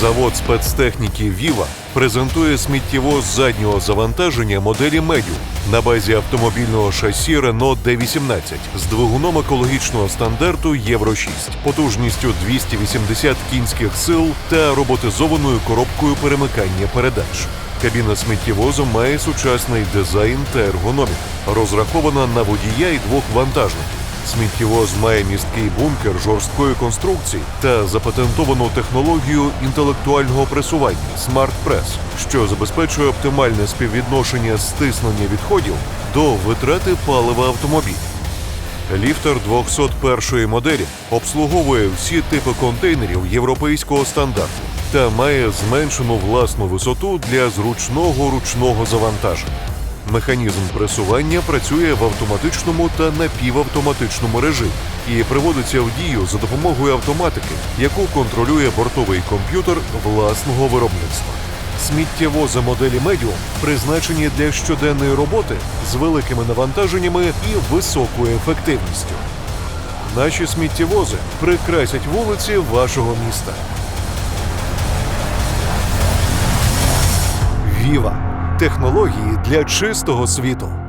Завод спецтехніки Віва презентує сміттєвоз заднього завантаження моделі Medium на базі автомобільного шасі Renault D18 з двигуном екологічного стандарту Євро 6, потужністю 280 кінських сил та роботизованою коробкою перемикання передач. Кабіна сміттєвозу має сучасний дизайн та ергономіку, розрахована на водія і двох вантажників. Сміттєвоз має місткий бункер жорсткої конструкції та запатентовану технологію інтелектуального пресування Press, що забезпечує оптимальне співвідношення стиснення відходів до витрати палива автомобіля. Ліфтер 201 моделі обслуговує всі типи контейнерів європейського стандарту та має зменшену власну висоту для зручного ручного завантаження. Механізм пресування працює в автоматичному та напівавтоматичному режимі і приводиться в дію за допомогою автоматики, яку контролює бортовий комп'ютер власного виробництва. Сміттєвози моделі Medium призначені для щоденної роботи з великими навантаженнями і високою ефективністю. Наші сміттєвози прикрасять вулиці вашого міста. Віва технології для чистого світу.